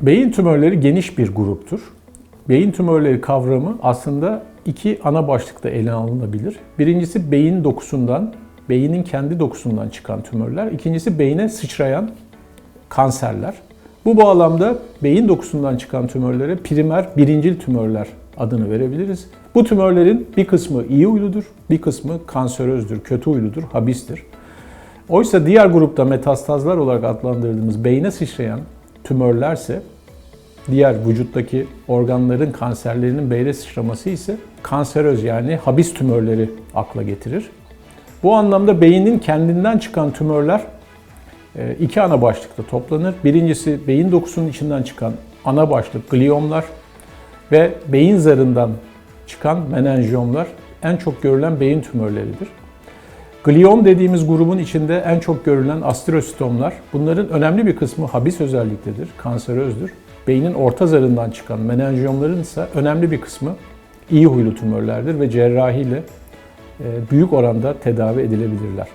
Beyin tümörleri geniş bir gruptur. Beyin tümörleri kavramı aslında iki ana başlıkta ele alınabilir. Birincisi beyin dokusundan, beynin kendi dokusundan çıkan tümörler. İkincisi beyne sıçrayan kanserler. Bu bağlamda beyin dokusundan çıkan tümörlere primer birincil tümörler adını verebiliriz. Bu tümörlerin bir kısmı iyi huyludur, bir kısmı kanserözdür, kötü huyludur, habistir. Oysa diğer grupta metastazlar olarak adlandırdığımız beyne sıçrayan tümörlerse diğer vücuttaki organların kanserlerinin beyne sıçraması ise kanseröz yani habis tümörleri akla getirir. Bu anlamda beynin kendinden çıkan tümörler e, iki ana başlıkta toplanır. Birincisi beyin dokusunun içinden çıkan ana başlık gliyomlar ve beyin zarından çıkan menenjiyomlar en çok görülen beyin tümörleridir. Gliyom dediğimiz grubun içinde en çok görülen astrositomlar, bunların önemli bir kısmı habis özelliktedir, kanserözdür. Beynin orta zarından çıkan menenjiyomların ise önemli bir kısmı iyi huylu tümörlerdir ve cerrahiyle e, büyük oranda tedavi edilebilirler.